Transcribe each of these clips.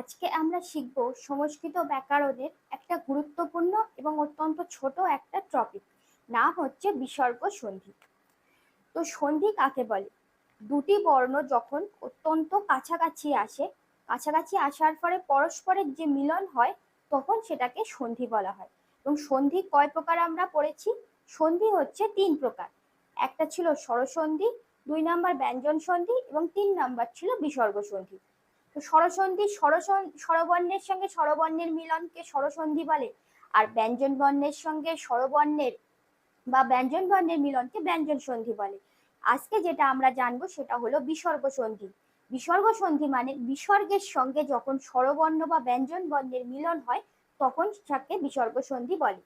আজকে আমরা শিখব সংস্কৃত ব্যাকরণের একটা গুরুত্বপূর্ণ এবং অত্যন্ত ছোট একটা টপিক নাম হচ্ছে বিসর্গ সন্ধি। তো সন্ধি কাকে বলে? দুটি বর্ণ যখন অত্যন্ত কাছাকাছি আসে, কাছাকাছি আসার পরে পরস্পরের যে মিলন হয়, তখন সেটাকে সন্ধি বলা হয়। এবং সন্ধি কয় প্রকার আমরা পড়েছি? সন্ধি হচ্ছে তিন প্রকার। একটা ছিল স্বরসন্ধি, দুই নাম্বার ব্যঞ্জন সন্ধি এবং তিন নাম্বার ছিল বিসর্গ সন্ধি। তো স্বরসন্ধি, স্বরসন, স্বরবর্ণের সঙ্গে স্বরবর্ণের মিলনকে স্বরসন্ধি বলে। আর ব্যঞ্জন বর্ণের সঙ্গে স্বরবর্ণের বা ব্যঞ্জন বর্ণের মিলনকে ব্যঞ্জন সন্ধি বলে। আজকে যেটা আমরা জানব সেটা হলো বিসর্গ সন্ধি। বিসর্গ সন্ধি মানে বিসর্গের সঙ্গে যখন স্বরবর্ণ বা ব্যঞ্জন বর্ণের মিলন হয়, তখন তাকে বিসর্গ সন্ধি বলে।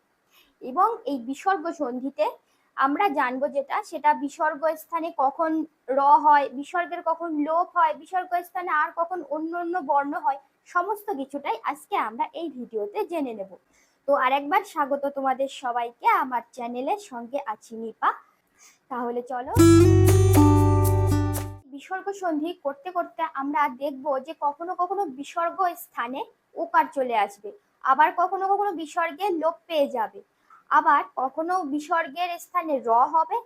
এবং এই বিসর্গ সন্ধিতে আমরা জানব যেটা, সেটা বিসর্গ স্থানে কখন র হয়, বিসর্গের কখন লোপ হয় বিসর্গ স্থানে আর কখন অন্য অন্য বর্ণ হয়, সমস্ত কিছুটাই আজকে আমরা এই ভিডিওতে জেনে নেব। তো আরেকবার স্বাগত তোমাদের সবাইকে, আমার চ্যানেলের সঙ্গে আছি নিপা। তাহলে চলো। বিসর্গ সন্ধি করতে করতে আমরা দেখব যে কখনো কখনো বিসর্গ স্থানে ওকার চলে আসবে, আবার কখনো কখনো বিসর্গে লোপ পেয়ে যাবে। আবার কখনো বিসর্গের স্থানে র হবে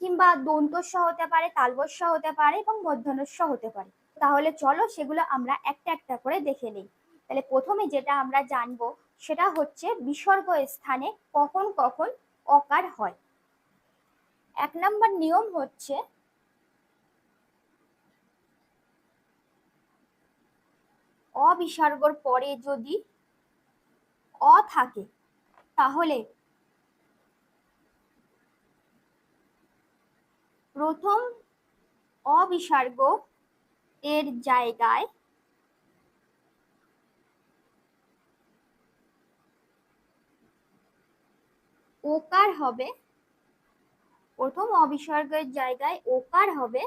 কিংবা দন্তস্ব হতে পারে তালবস্য হতে পারে এবং মধ্যনস্য হতে পারে। তাহলে চলো সেগুলো আমরা একটা একটা করে দেখে নিই। তাহলে প্রথমে যেটা আমরা জানব সেটা হচ্ছে বিসর্গ স্থানে কখন কখন অকার হয়। এক নম্বর নিয়ম হচ্ছে অবিসর্গর পরে যদি অ থাকে, তাহলে প্রথম অবিসর্গ এর জায়গায় ওকার হবে, প্রথম অবিসর্গের জায়গায় ওকার হবে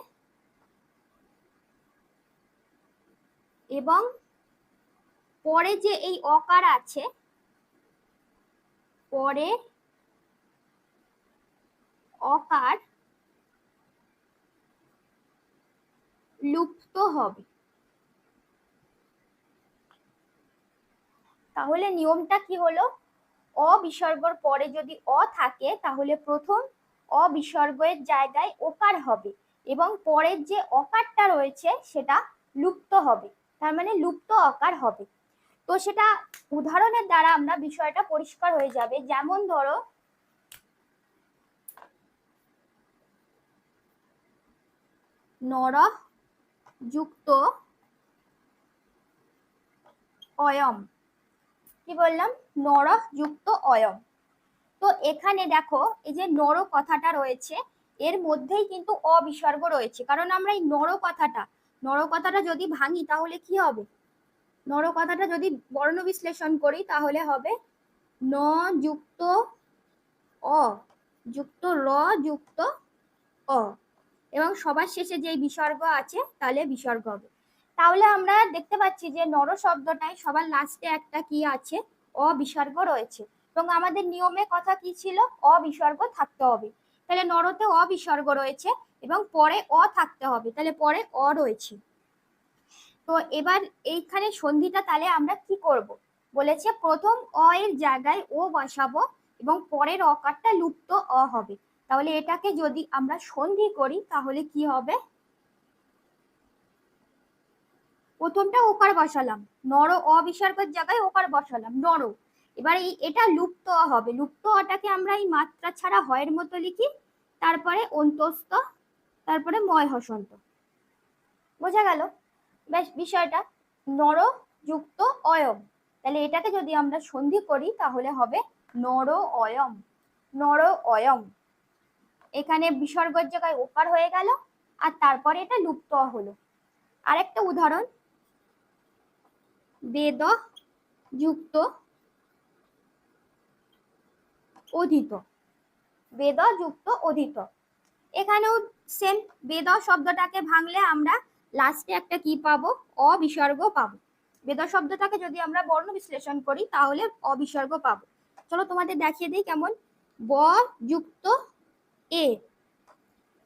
এবং পরে যে এই অকার আছে, পরে অকার লুপ্ত হবে। তাহলে নিয়মটা কি হলো? অবিসর্গর পরে যদি অ থাকে, তাহলে প্রথম অবিসর্গের জায়গায় ওকার হবে এবং পরের যে অকারটা রয়েছে, সেটা লুপ্ত হবে। তার মানে লুপ্ত অকার হবে। তো সেটা উদাহরণের দ্বারা আমরা বিষয়টা পরিষ্কার হয়ে যাবে। যেমন ধরো নর যুক্ত অয়ম। কি বললাম? নর যুক্ত অয়ম। তো এখানে দেখো, এই যে নর কথাটা রয়েছে, এর মধ্যেই কিন্তু অবিসর্গ রয়েছে। কারণ আমরা এই নর কথাটা নর কথাটা যদি ভাঙি, তাহলে কি হবে? নর কথাটা যদি বর্ণ বিশ্লেষণ করি, তাহলে হবে ন যুক্ত অ, যুক্ত র, যুক্ত অ। এবং সবার শেষে যে বিসর্গ আছে, তাহলে বিসর্গ হবে। তাহলে আমরা দেখতে পাচ্ছি যে নর শব্দটায় সবার লাস্টে একটা কি আছে? অবিসর্গ রয়েছে। এবং আমাদের নিয়মে কথা কি ছিল? অবিসর্গ থাকতে হবে। তাহলে নরতে অবিসর্গ রয়েছে এবং পরে অ থাকতে হবে। তাহলে পরে অ রয়েছে। তো এবার এইখানে সন্ধিটা তাহলে আমরা কি করব? বলেছে প্রথম অ এর জায়গায় ও বসাবো এবং পরের অকারটা লুপ্ত অ হবে। তাহলে এটাকে যদি আমরা সন্ধি করি, তাহলে কি হবে? প্রথমটা ওকার বসালাম। নর অবিসর্গের জায়গায় ওকার বসালাম, নর। এবার এই, এটা লুপ্ত হবে। লুপ্ত অটাকে আমরা এই মাত্রা ছাড়া হয়ের মতো লিখি। তারপরে অন্তস্ত তারপরে ময় হসন্ত। বোঝা গেল? বেশ, বিষয়টা। নর যুক্ত অয়ম। তাহলে এটাকে যদি আমরা সন্ধি করি, তাহলে হবে নর অয়ম। নর অয়ম। এখানে বিসর্গের জায়গায় ওপার হয়ে গেল, আর তারপরে এটা লুপ্ত হলো। আরেকটা উদাহরণ। বেদ যুক্ত অধিত। বেদ যুক্ত অধিত। এখানেও সেম বেদ শব্দটাকে ভাঙলে আমরা লাস্টে একটা কি পাবো? অবিসর্গ পাবো। বেদ শব্দটাকে যদি আমরা বর্ণ বিশ্লেষণ করি, তাহলে অবিসর্গ পাবো। চলো তোমাদের দেখিয়ে দিই কেমন। ব যুক্ত এ।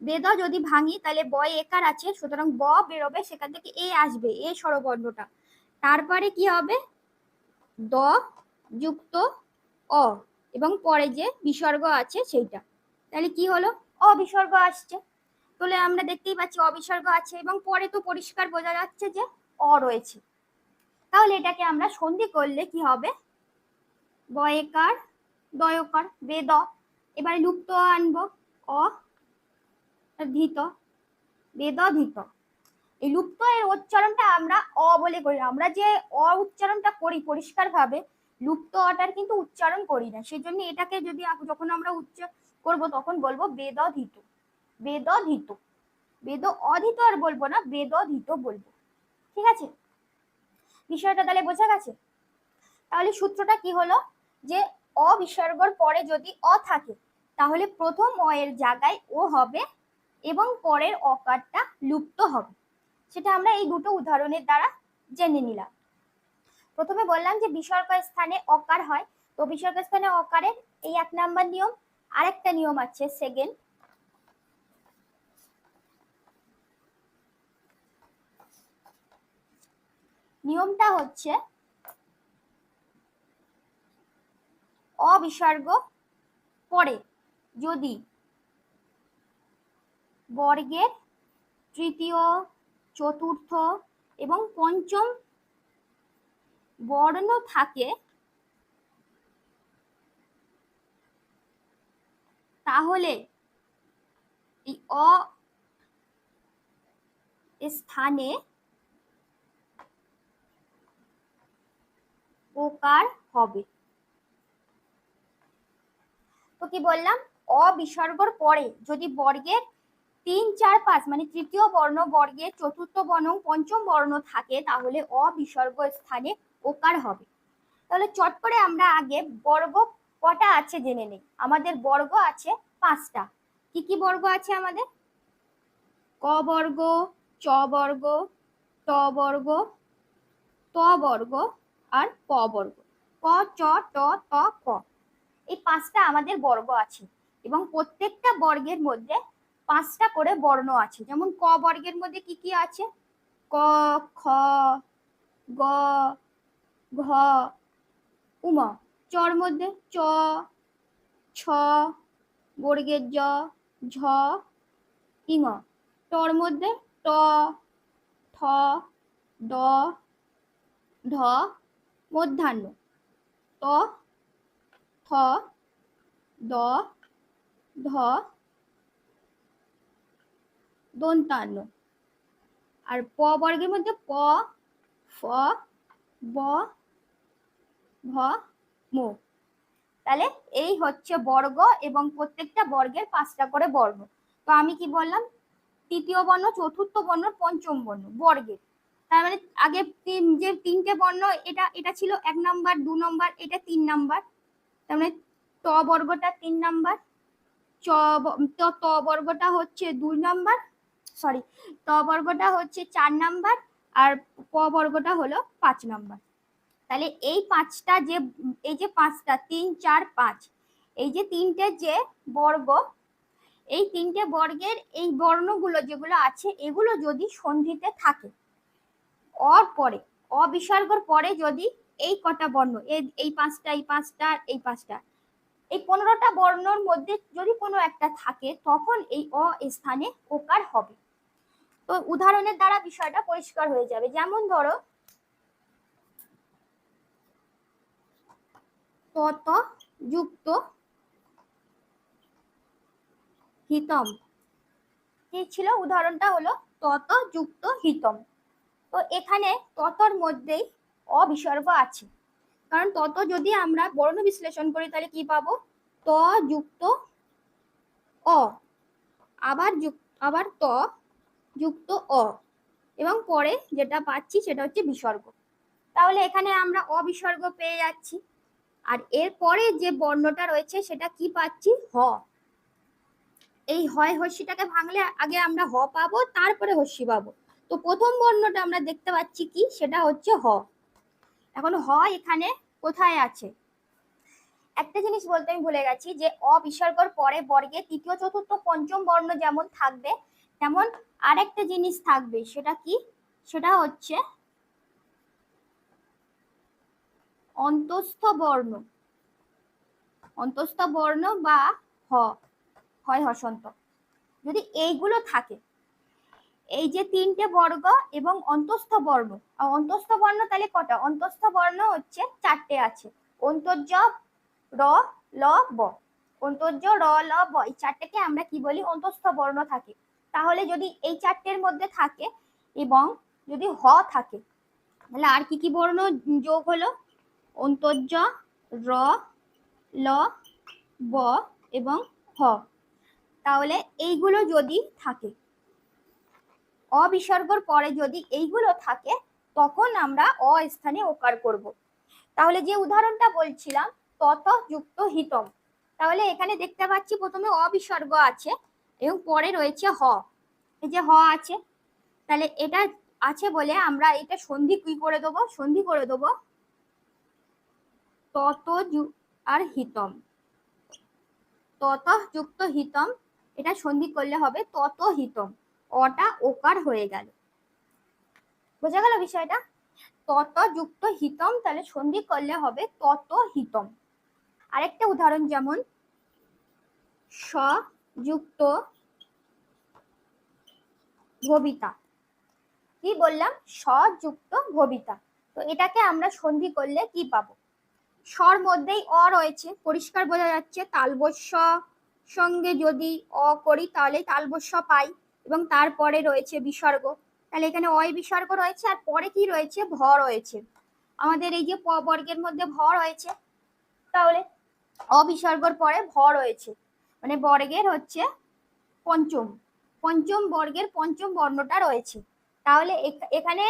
বেদ যদি ভাঙি, তাহলে ব একার আছে, সুতরাং ব বেরোবে, সেখান থেকে এ আসবে, এ স্বরবর্ণটা। তারপরে কি হবে? দ যুক্ত অ, এবং পরে যে বিসর্গ আছে সেইটা। তাহলে কি হলো? অবিসর্গ আসছে। তাহলে আমরা দেখতেই পাচ্ছি অবিসর্গ আছে, এবং পরে তো পরিষ্কার বোঝা যাচ্ছে যে অ রয়েছে। তাহলে এটাকে আমরা সন্ধি করলে কি হবে? বয়েকার দয়কার বেদ। এবারে লুপ্ত আনব। অ, ধীত বেদ ধীত এই লুপ্ত এর উচ্চারণটা আমরা অ বলে করি। আমরা যে অ উচ্চারণটা করি পরিষ্কার ভাবে লুপ্ত অটার কিন্তু উচ্চারণ করি না। সেই জন্য এটাকে যদি যখন আমরা উচ্চ করব, তখন বলব বেদ ধীত বেদ ধীত বেদ অধীত আর বলব না বেদ ধীত বলব। ঠিক আছে? বিষয়টা তাহলে বোঝা গেছে? তাহলে সূত্রটা কি হলো? যে অ বিসর্গর পরে যদি অ থাকে তাহলে প্রথম অ এর জায়গায় ও হবে এবং পরের অকারটা লুপ্ত হবে। সেটা আমরা এই দুটো উদাহরণের দ্বারা জেনে নিলাম। প্রথমে বললাম যে বিসর্গ স্থানে অকার হয়। তো বিসর্গ স্থানে অকারের এই এক নাম্বার নিয়ম, আরেকটা নিয়ম আছে সেকেন্ড। নিয়মটা হচ্ছে অবিসর্গ পরে। যদি বর্গের তৃতীয়, চতুর্থ এবং পঞ্চম বর্ণ থাকে, তাহলে অ স্থানে ওকার হবে। তো কি বললাম? অবিসর্গর পরে যদি বর্গের তিন, চার, পাঁচ মানে তৃতীয় বর্ণ বর্গের চতুর্থ বর্ণ পঞ্চম বর্ণ থাকে, তাহলে অবিসর্গ স্থানে ওকার হবে। তাহলে চট করে আমরা আগে বর্গ কটা আছে জেনে নেই? আমাদের বর্গ আছে পাঁচটা। কি কি বর্গ আছে আমাদের? ক বর্গ, চ বর্গ, ট বর্গ, ত বর্গ আর প বর্গ। ক, চ, ট, ত, ক। এই পাঁচটা আমাদের বর্গ আছে। এবং প্রত্যেকটা বর্গের মধ্যে পাঁচটা করে বর্ণ আছে। যেমন ক বর্গের মধ্যে কি কি আছে? ক, খ, গ, ঘ, উম চর মধ্যে চ, ছ, বর্গের জ, ঝ ইঙ টর মধ্যে ট, ঠ, ড, ঢ, মধ্যাহ্ন, ত, থ, দ ধ দন্তান্ন আর প বর্গের মধ্যে প, ফ, ব ভ ম। তাহলে এই হচ্ছে বর্গ এবং প্রত্যেকটা বর্গের পাঁচটা করে বর্গ। তো আমি কি বললাম? তৃতীয় বর্ণ, চতুর্থ বর্ণ, পঞ্চম বর্ণ, বর্গের। তার মানে আগে যে তিনটে বর্ণ, এটা এটা ছিল এক নাম্বার, দু নাম্বার, এটা তিন নাম্বার। তার মানে ট বর্গটা তিন নাম্বার চ বর্গটা হচ্ছে দুই নাম্বার সরি ত বর্গটা হচ্ছে চার নাম্বার আর প বর্গটা হলো পাঁচ নাম্বার। তাহলে এই পাঁচটা যে, এই যে পাঁচটা, তিন, চার, পাঁচ, এই যে তিনটে যে বর্গ, এই তিনটে বর্গের এই বর্ণগুলো যেগুলো আছে, এগুলো যদি সন্ধিতে থাকে অর পরে, অবিসর্গর পরে যদি এই কটা বর্ণ এই পাঁচটা এই পাঁচটা এই পাঁচটা এই পনেরোটা বর্ণর মধ্যে যদি কোনো একটা থাকে, তখন এই অ স্থানে ওকার হবে। তো উদাহরণের দ্বারা বিষয়টা পরিষ্কার হয়ে যাবে। যেমন ধরো, তত যুক্ত হিতম। কি ছিল উদাহরণটা হলো তত যুক্ত হিতম। তো এখানে ততর মধ্যেই অবিসর্গ আছে। কারণ তত যদি আমরা বর্ণ বিশ্লেষণ করি, তাহলে কি পাবো? ত যুক্ত অ। আবার আবার ত যুক্ত অ। এবং পরে যেটা পাচ্ছি সেটা হচ্ছে বিসর্গ। তাহলে এখানে আমরা অবিসর্গ পেয়ে যাচ্ছি। আর এর পরে যে বর্ণটা রয়েছে, সেটা কি পাচ্ছি? হ। এই হয় হস্যিটাকে ভাঙলে আগে আমরা হ পাবো, তারপরে হস্যি পাবো। তো প্রথম বর্ণটা আমরা দেখতে পাচ্ছি কি? সেটা হচ্ছে হ। এখন হ এখানে? কোথায় আছে? একটা জিনিস বলতে আমি ভুলে গেছি যে অবিসর্গর পরে বর্গে তৃতীয়, চতুর্থ, পঞ্চম বর্ণ যেমন থাকবে, তেমন আরেকটা জিনিস থাকবে। সেটা কি? সেটা হচ্ছে অন্তস্থ বর্ণ। অন্তস্থ বর্ণ বা হ। হয় হসন্ত। যদি এইগুলো থাকে এই যে তিনটে বর্গ এবং অন্তস্থ বর্ণ অন্তস্থ বর্ণ তাহলে কটা? অন্তস্থ বর্ণ হচ্ছে চারটে আছে। অন্তর্য, র, ল, ব। অন্তর্য, র, ল, ব, এই চারটেকে আমরা কি বলি? অন্তস্থ বর্ণ থাকে। তাহলে যদি এই চারটের মধ্যে থাকে এবং যদি হ থাকে, তাহলে আর কি কি বর্ণ যোগ হলো? অন্তর্য, র, ল, ব এবং হ। তাহলে এইগুলো যদি থাকে অবিসর্গর পরে যদি এইগুলো থাকে, তখন আমরা অ স্থানে ওকার করব। তাহলে যে উদাহরণটা বলছিলাম, তত যুক্ত হিতম। তাহলে এখানে দেখতে পাচ্ছি প্রথমে অবিসর্গ আছে এবং পরে রয়েছে হ। এই যে হ আছে, তাহলে এটা আছে বলে আমরা এটা সন্ধি কি করে দেবো? সন্ধি করে দেবো তত আর হিতম। তত যুক্ত হিতম, এটা সন্ধি করলে হবে তত হিতম। অটা ওকার হয়ে গেল। বোঝা গেল বিষয়টা? তত যুক্ত হিতম তাহলে সন্ধি করলে হবে তত হিতম আরেকটা উদাহরণ যেমন স যুক্ত ভবিতা। কি বললাম? স যুক্ত ভবিতা। তো এটাকে আমরা সন্ধি করলে কি পাবো? স্বর মধ্যেই অ রয়েছে, পরিষ্কার বোঝা যাচ্ছে। তালবস্য সঙ্গে যদি অ করি তাহলে তালবস্য পাই। এবং তারপরে রয়েছে বিসর্গ। তাহলে এখানে অয় বিসর্গ রয়েছে আর পরে কি রয়েছে? ভ রয়েছে। আমাদের এই যে প বর্গের মধ্যে ভ রয়েছে, তাহলে অবিসর্গর পরে ভ রয়েছে। মানে বর্গের হচ্ছে পঞ্চম। পঞ্চম বর্গের পঞ্চম বর্ণটা রয়েছে। তাহলে এখানে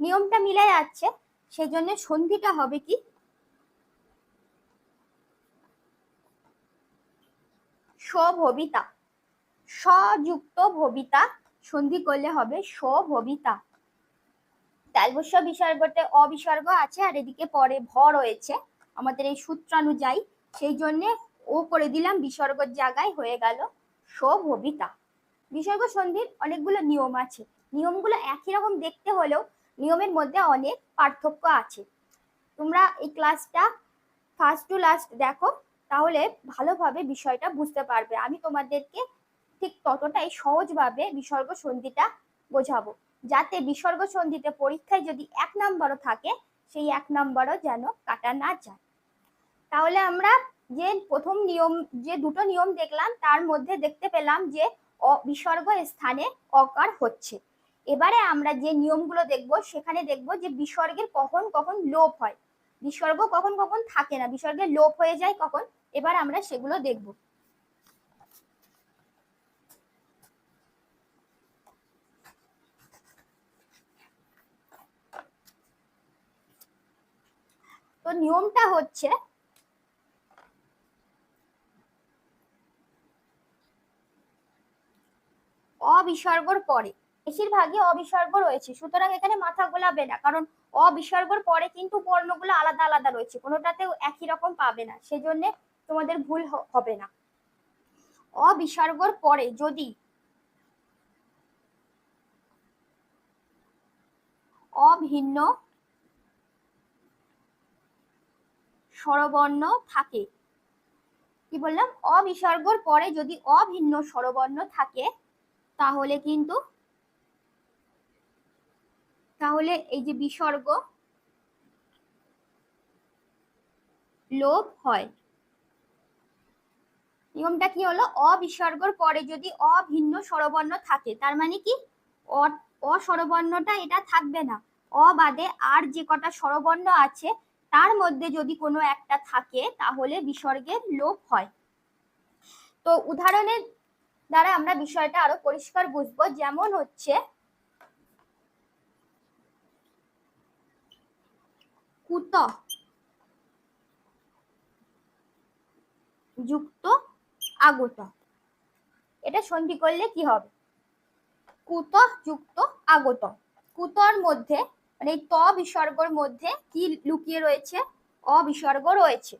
নিয়মটা মিলে যাচ্ছে সেই জন্য সন্ধিটা হবে কি? স্বভবিতা। স্বযুক্ত ভবিতা। সন্ধি করলে হবে স্বভবিতা। তালবস্য বিসর্গতে অবিসর্গ আছে, আর এদিকে পরে ভ রয়েছে। আমাদের এই সূত্রানুযায়ী সেই জন্যে ও করে দিলাম বিসর্গর জায়গায় হয়ে গেল স্বভবিতা। বিসর্গ সন্ধির অনেকগুলো নিয়ম আছে। নিয়মগুলো একই রকম দেখতে হলেও নিয়মের মধ্যে অনেক পার্থক্য আছে। তোমরা এই ক্লাসটা ফার্স্ট টু লাস্ট দেখো, তাহলে ভালোভাবে বিষয়টা বুঝতে পারবে। আমি তোমাদেরকে ঠিক ততটাই সহজভাবে বিসর্গ সন্ধিটা বোঝাবো। যাতে বিসর্গ সন্ধিতে পরীক্ষায় যদি এক নম্বরও থাকে, সেই এক নম্বরও যেন কাটা না যায়। তাহলে আমরা যে প্রথম নিয়ম, যে দুটো নিয়ম দেখলাম, তার মধ্যে দেখতে পেলাম যে বিসর্গ স্থানে অকার হচ্ছে। এবারে আমরা যে নিয়মগুলো দেখব, সেখানে দেখব যে বিসর্গের কখন কখন লোপ হয়। বিসর্গ কখন কখন থাকে না, বিসর্গের লোপ হয়ে যায় কখন, এবার আমরা সেগুলো দেখব। তো নিয়মটা হচ্ছে অবিসর্গর পরে। বেশিরভাগই অবিসর্গ রয়েছে, সুতরাং এখানে মাথা গোলাবে না, কারণ অবিসর্গর পরে কিন্তু বর্ণগুলো আলাদা আলাদা রয়েছে, কোনোটাতেও একই রকম পাবে না, সেজন্য তোমাদের ভুল হবে না। অবিসর্গর পরে যদি অভিন্ন স্বরবর্ণ থাকে। কি বললাম? অবিসর্গর পরে যদি অভিন্ন স্বরবর্ণ থাকে, তাহলে কিন্তু তাহলে এই যে বিসর্গ লোপ হয়। নিয়মটা কি হলো? অবিসর্গর পরে যদি অভিন্ন স্বরবর্ণ থাকে, তার মানে কি? অস্বরবর্ণটা এটা থাকবে না। অ বাদে আর যে কটা স্বরবর্ণ আছে তার মধ্যে যদি কোনো একটা থাকে, তাহলে বিসর্গের লোপ হয়। তো উদাহরণের দ্বারা আমরা বিষয়টা আরও পরিষ্কার বুঝব। যেমন হচ্ছে, কুত যুক্ত আগত। এটা সন্ধি করলে কি হবে? কুত যুক্ত আগত। কুতর মধ্যে মানে এই ত বিসর্গর মধ্যে কি লুকিয়ে রয়েছে? অবিসর্গ রয়েছে।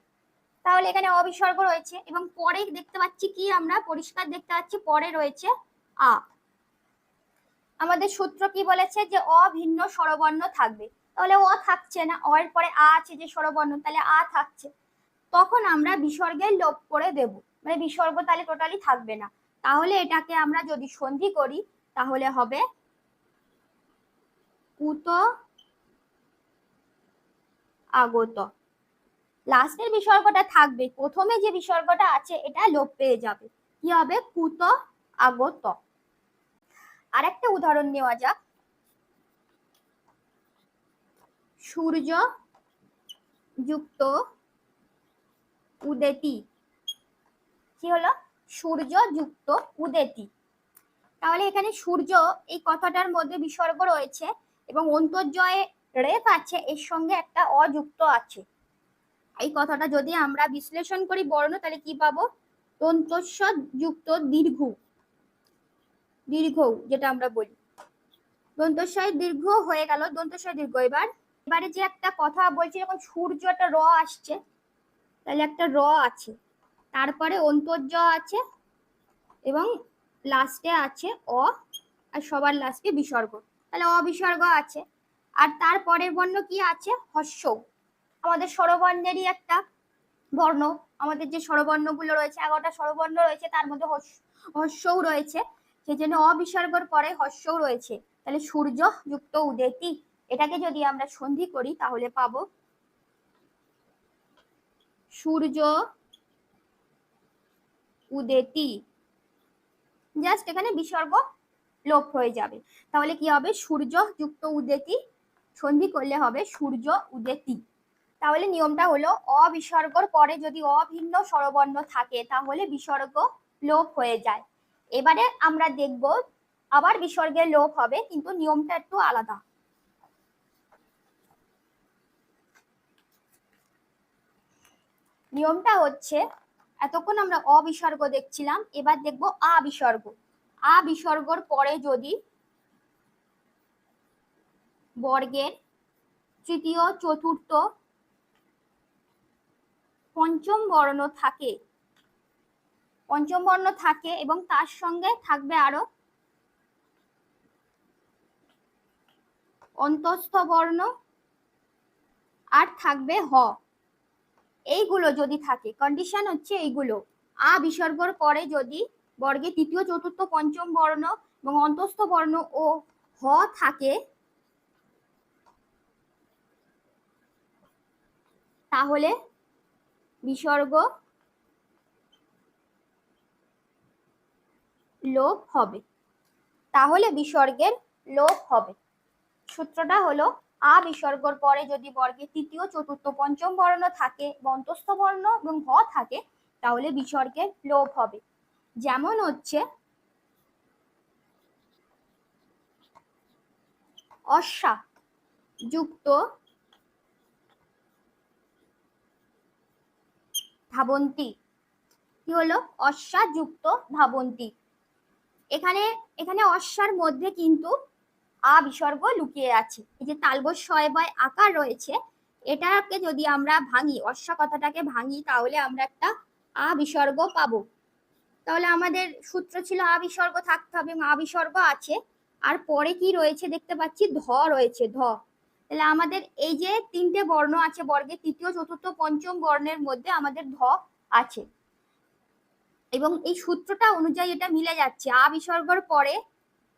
তাহলে এখানে অবিসর্গ রয়েছে এবং পরে দেখতে পাচ্ছি কি আমরা? পরিষ্কার দেখতে পাচ্ছি পরে রয়েছে আ। আমাদের সূত্র কি বলেছে যে অভিন্ন স্বরবর্ণ থাকবে। তাহলে অ থাকছে না, অ এর পরে আ আছে যে স্বরবর্ণ, তাহলে আ থাকছে। তখন আমরা বিসর্গের লোপ করে দেব। মানে বিসর্গ তাহলে টোটালি থাকবে না। তাহলে এটাকে আমরা যদি সন্ধি করি, তাহলে হবে কুত আগত। লাস্টের বিসর্গটা থাকবে। প্রথমে যে বিসর্গটা আছে, এটা লোপ পেয়ে যাবে। কি হবে? কুত আগত। আরেকটা উদাহরণ নেওয়া যাক। সূর্য যুক্ত উদেতি। কি হলো? সূর্য যুক্ত উদেতি। তাহলে এখানে সূর্য এই কথাটার মধ্যে বিসর্গ রয়েছে এবং অন্তর্জয়ে রেফ আছে, এর সঙ্গে একটা অযুক্ত আছে। এই কথাটা যদি আমরা বিশ্লেষণ করি বর্ণ, তাহলে কি পাবো? যুক্ত দীর্ঘ। দীর্ঘ, যেটা আমরা বলি। দন্তস্বয় দীর্ঘ হয়ে গেল দন্তস্বয় দীর্ঘ। এবার, এবারে যে একটা কথা বলছি, যখন সূর্য একটা র আসছে, তাহলে একটা র আছে। তারপরে অন্তর্য আছে, এবং লাস্টে আছে অ, আর সবার লাস্টে বিসর্গ। তাহলে অবিসর্গ আছে। আর তারপরের বর্ণ কি আছে? হস্য আমাদের স্বরবর্ণেরই একটা বর্ণ। আমাদের যে স্বরবর্ণগুলো রয়েছে, এগারোটা স্বরবর্ণ রয়েছে, তার মধ্যে হস- হস্যও রয়েছে। সেই জন্য অবিসর্গর পরে হস্যও রয়েছে। তাহলে সূর্য যুক্ত উদেতি এটাকে যদি আমরা সন্ধি করি, তাহলে পাবো সূর্য উদেতি জাস্ট এখানে বিসর্গ লোপ হয়ে যাবে। তাহলে কি হবে? সূর্য যুক্ত উদেতি সন্ধি করলে হবে সূর্য উদেতি। তাহলে নিয়মটা হলো অবিসর্গর পরে যদি অভিন্ন স্বরবর্ণ থাকে, তাহলে বিসর্গ লোপ হয়ে যায়। এবারে আমরা দেখব আবার বিসর্গের লোপ হবে, কিন্তু নিয়মটা একটু আলাদা। নিয়মটা হচ্ছে, এতক্ষণ আমরা অবিসর্গ দেখছিলাম, এবার দেখব আবিসর্গ। আবিসর্গর পরে যদি বর্গের তৃতীয়, চতুর্থ, পঞ্চম বর্ণ থাকে। পঞ্চম বর্ণ থাকে এবং তার সঙ্গে থাকবে আরও অন্তস্থ বর্ণ আর থাকবে হ। এইগুলো যদি থাকে কন্ডিশন হচ্ছে এইগুলো। আ বিসর্গর পরে যদি বর্গে তৃতীয়, চতুর্থ, পঞ্চম বর্ণ এবং অন্তস্থ বর্ণ ও হ থাকে তাহলে বিসর্গ লোপ হবে। তাহলে বিসর্গের লোপ হবে। সূত্রটা হলো, আ বিসর্গর পরে যদি বর্গে তৃতীয়, চতুর্থ, পঞ্চম বর্ণ থাকে বা অন্তস্থ বর্ণ এবং হ থাকে, তাহলে বিসর্গের লোপ হবে। যেমন হচ্ছে অশ্বা যুক্ত ধাবন্তী। কি হলো? অশ্বা যুক্ত ধাবন্তী। এখানে এখানে অশ্বার মধ্যে কিন্তু আ বিসর্গ লুকিয়ে আছে। এই যে তালবস শয় বয় আকার রয়েছে, এটাকে যদি আমরা ভাঙি, অশ্বা কথাটাকে ভাঙি, তাহলে আমরা একটা আ বিসর্গ পাবো। তাহলে আমাদের সূত্র ছিল আ বিসর্গ থাকতে হবে এবং আ বিসর্গ আছে। আর পরে কি রয়েছে দেখতে পাচ্ছি? ধ রয়েছে, ধ। তাহলে আমাদের এই যে তিনটে বর্ণ আছে বর্গের, তৃতীয়, চতুর্থ, পঞ্চম বর্ণের মধ্যে আমাদের ধ আছে। এবং এই সূত্রটা অনুযায়ী এটা মিলে যাচ্ছে। আ বিসর্গর পরে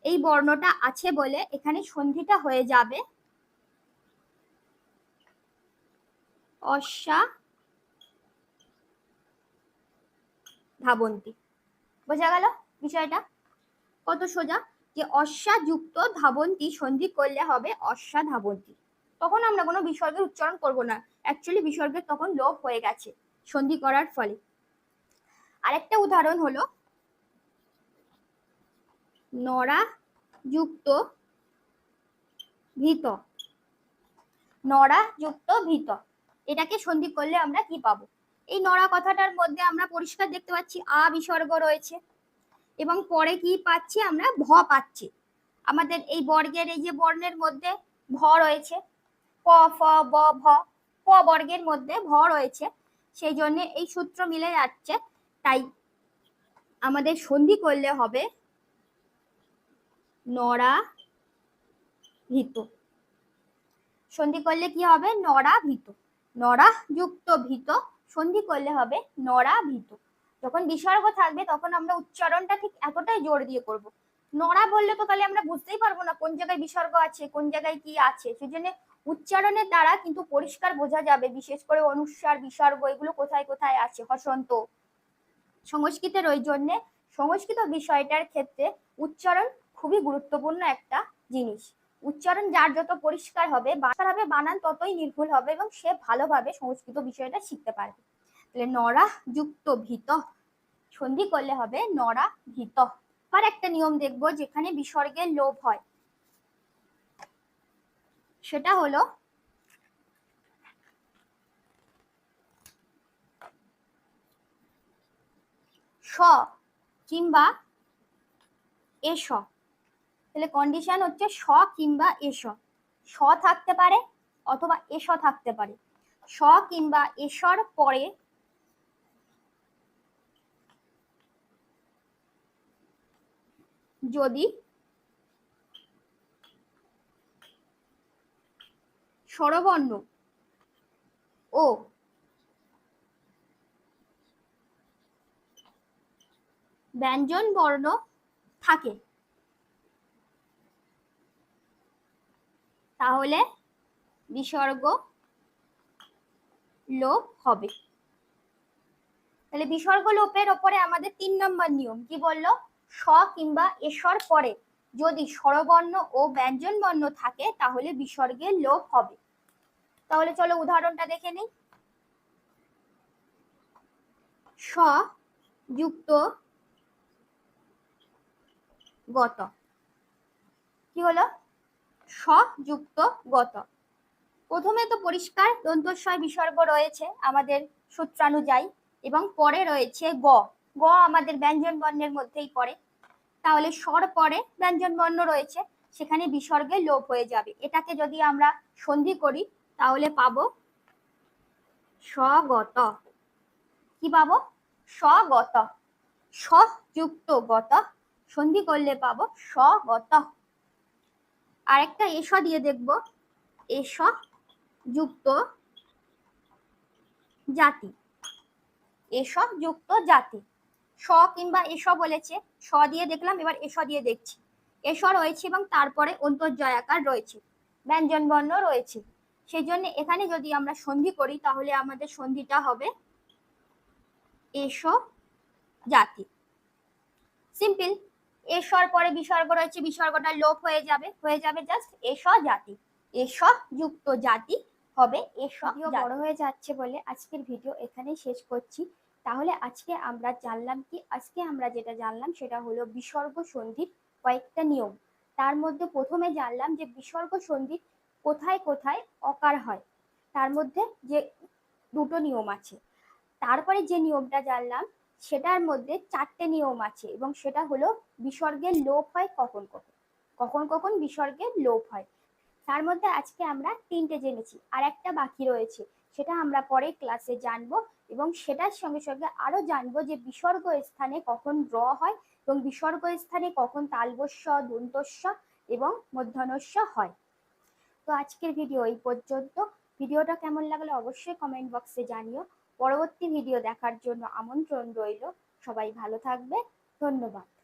এই বর্ণটা আছে বলে এখানে সন্ধিটা হয়ে যাবে। অশ্বা ধাবন্তী। বোঝা গেল বিষয়টা? কত সোজা? যে অশ্বা যুক্ত ধাবন্তী সন্ধি করলে হবে অশ্বা ধাবন্তী তখন আমরা কোনো বিসর্গের উচ্চারণ করব না। অ্যাকচুয়ালি বিসর্গের তখন লোপ হয়ে গেছে, সন্ধি করার ফলে। আরেকটা উদাহরণ হলো নরা যুক্ত ভীত। নরা যুক্ত ভীত। এটাকে সন্ধি করলে আমরা কি পাবো? এই নড়া কথাটার মধ্যে আমরা পরিষ্কার দেখতে পাচ্ছি, আ বিসর্গ রয়েছে। এবং পরে কি পাচ্ছি আমরা, ভ পাচ্ছি। আমাদের এই বর্গের এই যে বর্ণের মধ্যে ভ রয়েছে ক ফ, ব, ভ, প বর্গের মধ্যে ভ রয়েছে। সেই জন্য এই সূত্র মিলে যাচ্ছে। তাই আমাদের সন্ধি করলে হবে নড়া ভীত। সন্ধি করলে কি হবে? নড়া ভীত। নড়া যুক্ত ভীত। সন্ধি করলে হবে নড়া ভীত। যখন বিসর্গ থাকবে তখন আমরা উচ্চারণটা ঠিক এতটাই জোর দিয়ে করব। নড়া বললে তো তাহলে আমরা বুঝতেই পারব না কোন জায়গায় বিসর্গ আছে, কোন জায়গায় কি আছে। সেজন্য উচ্চারণের দ্বারা কিন্তু পরিষ্কার বোঝা যাবে, বিশেষ করে অনুস্বার বিসর্গ এগুলো কোথায় কোথায় আছে? হসন্ত। সংস্কৃতের ওই জন্যে সংস্কৃত বিষয়টার ক্ষেত্রে উচ্চারণ খুবই গুরুত্বপূর্ণ একটা জিনিস। উচ্চারণ যার যত পরিষ্কার হবে বাসার হবে বানান ততই নির্ভুল হবে এবং সে ভালোভাবে সংস্কৃত বিষয়টা শিখতে পারবে। তাহলে নরা যুক্ত ভীত, সন্ধি করলে হবে নরা ভীত। আর একটা নিয়ম দেখব, যেখানে বিসর্গের লোভ হয়। সেটা হলো স কিংবা এস তাহলে কন্ডিশন হচ্ছে স কিংবা এস স। থাকতে পারে অথবা এস থাকতে পারে। স কিংবা এসর পরে যদি স্বরবর্ণ। ও। ব্যঞ্জন বর্ণ থাকে। তাহলে বিসর্গ লোপ হবে। তাহলে বিসর্গ লোপের ওপরে আমাদের তিন নম্বর নিয়ম। কি বলল? স কিংবা এসর পরে যদি স্বরবর্ণ ও ব্যঞ্জন বর্ণ থাকে, তাহলে বিসর্গের লোপ হবে। তাহলে চলো উদাহরণটা দেখে নিই। স যুক্ত গত। কি হলো? স যুক্ত গত। প্রথমে তো পরিষ্কার দন্তস্বয় বিসর্গ রয়েছে আমাদের সূত্রানুযায়ী এবং পরে রয়েছে গ। গ আমাদের ব্যঞ্জন বর্ণের মধ্যেই পড়ে। তাহলে স্বর পরে ব্যঞ্জন বর্ণ রয়েছে, সেখানে বিসর্গে লোপ হয়ে যাবে। এটাকে যদি আমরা সন্ধি করি তাহলে পাবো স্বগত। কি পাবো? স্বগত। যুক্ত গত। সন্ধি করলে পাবো স্বগত। আরেকটা এস দিয়ে দেখব। এস যুক্ত জাতি। এস যুক্ত জাতি। স কিংবা এস বলেছে। স দিয়ে দেখলাম, এবার এস দিয়ে দেখছি। এস রয়েছে এবং তারপরে অন্তর্জয়াকার রয়েছে। ব্যঞ্জন বর্ণ রয়েছে। সেই জন্য এখানে যদি আমরা সন্ধি করি, তাহলে আমাদের সন্ধিটা হবে এস জাতি সিম্পল এসর পরে বিসর্গ রয়েছে, বিসর্গটা লোপ হয়ে যাবে। হয়ে যাবে জাস্ট এস জাতি এস যুক্ত জাতি হবে এস বড় হয়ে যাচ্ছে বলে আজকের ভিডিও এখানেই শেষ করছি। তাহলে আজকে আমরা জানলাম কি? আজকে আমরা যেটা জানলাম সেটা হলো বিসর্গ সন্ধির কয়েকটা নিয়ম। তার মধ্যে প্রথমে জানলাম যে বিসর্গ সন্ধি কোথায় কোথায় অকার হয়। তার মধ্যে যে দুটো নিয়ম আছে। তারপরে যে নিয়মটা জানলাম, সেটার মধ্যে চারটে নিয়ম আছে এবং সেটা হলো বিসর্গের লোপ হয় কখন কখন। কখন কখন বিসর্গের লোপ হয়। তার মধ্যে আজকে আমরা তিনটে জেনেছি। আর একটা বাকি রয়েছে, সেটা আমরা পরে ক্লাসে জানব এবং সেটার সঙ্গে সঙ্গে আরও জানব যে বিসর্গ স্থানে কখন র হয় এবং বিসর্গ স্থানে কখন তালবস্য, দন্তস্য এবং মধ্যাহ্নস্য হয়। তো আজকের ভিডিও এই পর্যন্ত। ভিডিওটা কেমন লাগল অবশ্যই কমেন্ট বক্সে জানিও। পরবর্তী ভিডিও দেখার জন্য আমন্ত্রণ রইল। সবাই ভালো থাকবে। ধন্যবাদ।